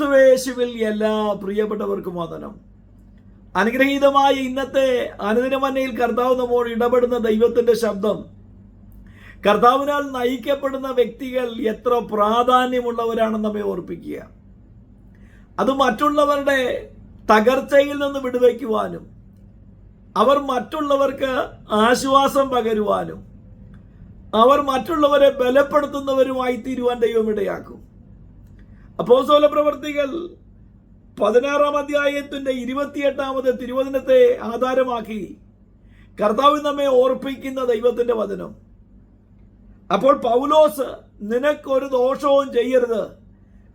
ക്രിസ്തുവേശുവിൽ എല്ലാ പ്രിയപ്പെട്ടവർക്കും വന്ദനം. അനുഗ്രഹീതമായ ഇന്നത്തെ അനുദിനമന്നയിൽ കർത്താവ് നമ്മോട് ഇടപെടുന്ന ദൈവത്തിന്റെ ശബ്ദം കർത്താവിനാൽ നയിക്കപ്പെടുന്ന വ്യക്തികൾ എത്ര പ്രാധാന്യമുള്ളവരാണെന്ന് നമ്മെ ഓർപ്പിക്കുക. അത് മറ്റുള്ളവരുടെ തകർച്ചയിൽ നിന്ന് വിടുവയ്ക്കുവാനും അവർ മറ്റുള്ളവർക്ക് ആശ്വാസം പകരുവാനും അവർ മറ്റുള്ളവരെ ബലപ്പെടുത്തുന്നവരുമായി തീരുവാൻ ദൈവം ഇടയാക്കും. അപ്പോസ്തല പ്രവർത്തികൾ പതിനാറാം അധ്യായത്തിന്റെ ഇരുപത്തിയെട്ടാമത് തിരുവചനത്തെ ആധാരമാക്കി കർത്താവ് നമ്മെ ഓർപ്പിക്കുന്ന ദൈവത്തിന്റെ വചനം. അപ്പോൾ പൗലോസ് നിനക്കൊരു ദോഷവും ചെയ്യരുത്.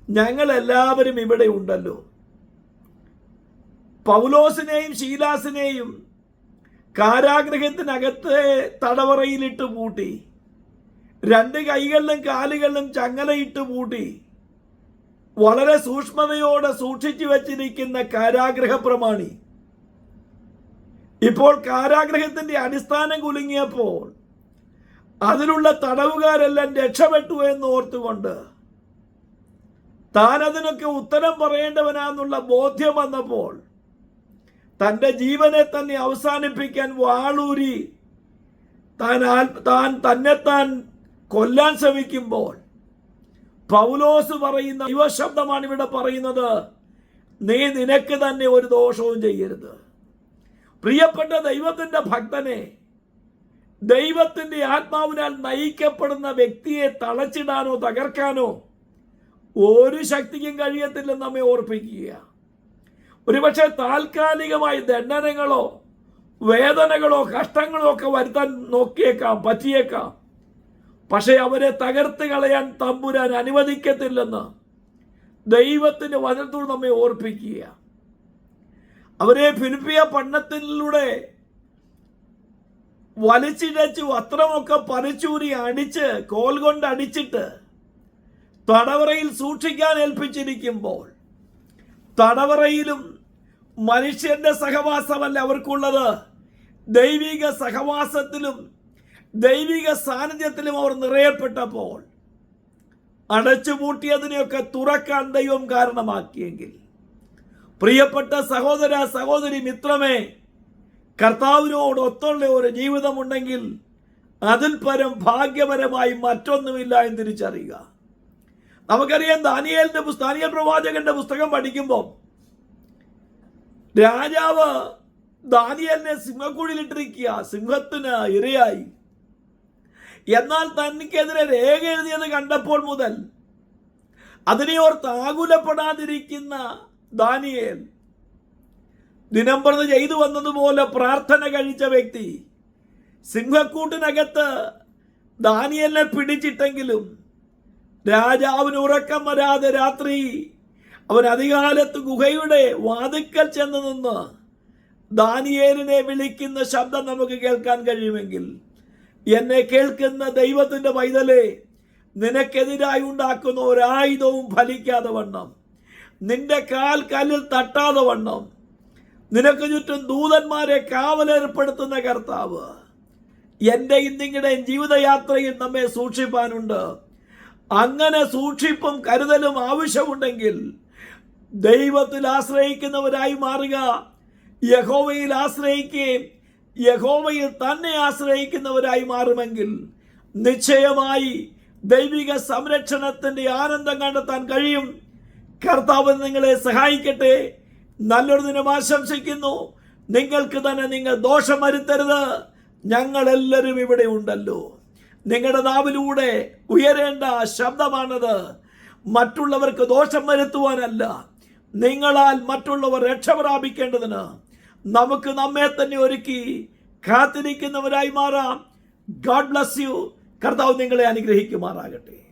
ഞങ്ങളെല്ലാവരും ഇവിടെ ഉണ്ടല്ലോ. പൗലോസിനെയും ശീലാസിനെയും കാരാഗ്രഹത്തിനകത്തെ തടവറയിലിട്ട് പൂട്ടി. രണ്ട് കൈകളിലും കാലുകളിലും ചങ്ങലയിട്ട് പൂട്ടി. വളരെ സൂക്ഷ്മതയോടെ സൂക്ഷിച്ചു വച്ചിരിക്കുന്ന കാരാഗ്രഹ പ്രമാണി ഇപ്പോൾ കാരാഗ്രഹത്തിന്റെ അടിസ്ഥാനം കുലുങ്ങിയപ്പോൾ അതിലുള്ള തടവുകാരെല്ലാം രക്ഷപ്പെട്ടു എന്ന് ഓർത്തുകൊണ്ട് താൻ അതിനൊക്കെ ഉത്തരം പറയേണ്ടവനാന്നുള്ള ബോധ്യം വന്നപ്പോൾ തന്റെ ജീവനെ തന്നെ അവസാനിപ്പിക്കാൻ വാളൂരി താൻ താൻ തന്നെത്താൻ കൊല്ലാൻ ശ്രമിക്കുമ്പോൾ പൗലോസ് പറയുന്ന യുവശബ്ദമാണ് ഇവിടെ പറയുന്നത്. നീ നിനക്ക് തന്നെ ഒരു ദോഷവും ചെയ്യരുത്. പ്രിയപ്പെട്ട ദൈവത്തിന്റെ ഭക്തനെ ദൈവത്തിന്റെ ആത്മാവിനാൽ നയിക്കപ്പെടുന്ന വ്യക്തിയെ തളച്ചിടാനോ തകർക്കാനോ ഒരു ശക്തിക്കും കഴിയത്തില്ലെന്ന് നമ്മെ ഓർപ്പിക്കുക ഒരുപക്ഷെ താൽക്കാലികമായി ദണ്ഡനങ്ങളോ വേദനകളോ കഷ്ടങ്ങളോ ഒക്കെ വരുത്താൻ നോക്കിയേക്കാം പറ്റിയേക്കാം. പക്ഷെ അവരെ തകർത്ത് കളയാൻ തമ്പുരാൻ അനുവദിക്കത്തില്ലെന്ന് ദൈവത്തിന്റെ വചനത്തോട് നമ്മെ ഓർപ്പിക്കുക. അവരെ ഫിലിപ്പിയ പണ്ണത്തിലൂടെ വലിച്ചിഴച്ച് വസ്ത്രമൊക്കെ പറിച്ചൂരി അടിച്ച് കോൽ കൊണ്ട് അടിച്ചിട്ട് തടവറയിൽ സൂക്ഷിക്കാൻ ഏൽപ്പിച്ചിരിക്കുമ്പോൾ തടവറയിലും മനുഷ്യന്റെ സഹവാസമല്ല അവർക്കുള്ളത്. ദൈവിക സഹവാസത്തിലും ദൈവിക സാന്നിധ്യത്തിലും അവർ നിറയപ്പെട്ടപ്പോൾ അടച്ചുപൂട്ടിയതിനെയൊക്കെ തുറക്കാൻ ദൈവം കാരണമാക്കിയെങ്കിൽ. പ്രിയപ്പെട്ട സഹോദര സഹോദരി മിത്രമേ കർത്താവിനോട് ഒത്തുള്ള ഒരു ജീവിതമുണ്ടെങ്കിൽ അതിൽ പരം ഭാഗ്യപരമായി മറ്റൊന്നുമില്ല എന്ന് തിരിച്ചറിയുക. നമുക്കറിയാം ദാനിയേലിന്റെ പുസ്തകം ദാനിയേൽ പ്രവാചകന്റെ പുസ്തകം പഠിക്കുമ്പോൾ രാജാവ് ദാനിയലിനെ സിംഹക്കുഴിയിലിട്ടിരിക്കുക സിംഹത്തിന് ഇരയായി. എന്നാൽ തനിക്കെതിരെ രേഖ എഴുതിയത് കണ്ടപ്പോൾ മുതൽ അതിനെ ഓർത്ത് ആകുലപ്പെടാതിരിക്കുന്ന ദാനിയേൽ ദിനംപ്രതി ചെയ്തു വന്നതുപോലെ പ്രാർത്ഥന കഴിച്ച വ്യക്തി സിംഹക്കൂട്ടിനകത്ത് ദാനിയലിനെ പിടിച്ചിട്ടെങ്കിലും രാജാവിന് ഉറക്കം വരാതെ രാത്രി അവൻ അധികാലത്ത് ഗുഹയുടെ വാതുക്കൽ ചെന്ന് നിന്ന് ദാനിയേലിനെ വിളിക്കുന്ന ശബ്ദം നമുക്ക് കേൾക്കാൻ കഴിയുമെങ്കിൽ എന്നെ കേൾക്കുന്ന ദൈവത്തിന്റെ പൈതലെ നിനക്കെതിരായി ഉണ്ടാക്കുന്ന ഒരായുധവും ഫലിക്കാതെ വണ്ണം. നിന്റെ കാൽ കല്ലിൽ തട്ടാതെ വണ്ണം. നിനക്ക് ചുറ്റും ദൂതന്മാരെ കാവലേർപ്പെടുത്തുന്ന കർത്താവ്. എന്റെ ഇന്നിങ്ങടെ ജീവിതയാത്രയിൽ നമ്മെ സൂക്ഷിപ്പാനുണ്ട്. അങ്ങനെ സൂക്ഷിപ്പും കരുതലും ആവശ്യമുണ്ടെങ്കിൽ ദൈവത്തിൽ ആശ്രയിക്കുന്നവരായി മാറുക യഹോവയിൽ ആശ്രയിക്കുകയും യഹോവയിൽ തന്നെ ആശ്രയിക്കുന്നവരായി മാറുമെങ്കിൽ നിശ്ചയമായി ദൈവിക സംരക്ഷണത്തിന്റെ ആനന്ദം കണ്ടെത്താൻ കഴിയും. കർത്താവ് നിങ്ങളെ സഹായിക്കട്ടെ. നല്ലൊരു ദിനം ആശംസിക്കുന്നു. നിങ്ങൾക്ക് തന്നെ നിങ്ങൾ ദോഷം വരുത്തരുത്. ഞങ്ങളെല്ലാവരും ഇവിടെ ഉണ്ടല്ലോ. നിങ്ങളുടെ നാവിലൂടെ ഉയരേണ്ട ശബ്ദമാണത്. മറ്റുള്ളവർക്ക് ദോഷം വരുത്തുവാനല്ല. നിങ്ങളാൽ മറ്റുള്ളവർ രക്ഷ പ്രാപിക്കേണ്ടതിന് നമുക്ക് നമ്മെ തന്നെ ഒരുക്കി കാത്തിരിക്കുന്നവരായി മാറാം. ഗാഡ് ബ്ലസ് യു കർത്താവ് നിങ്ങളെ അനുഗ്രഹിക്കുമാറാകട്ടെ.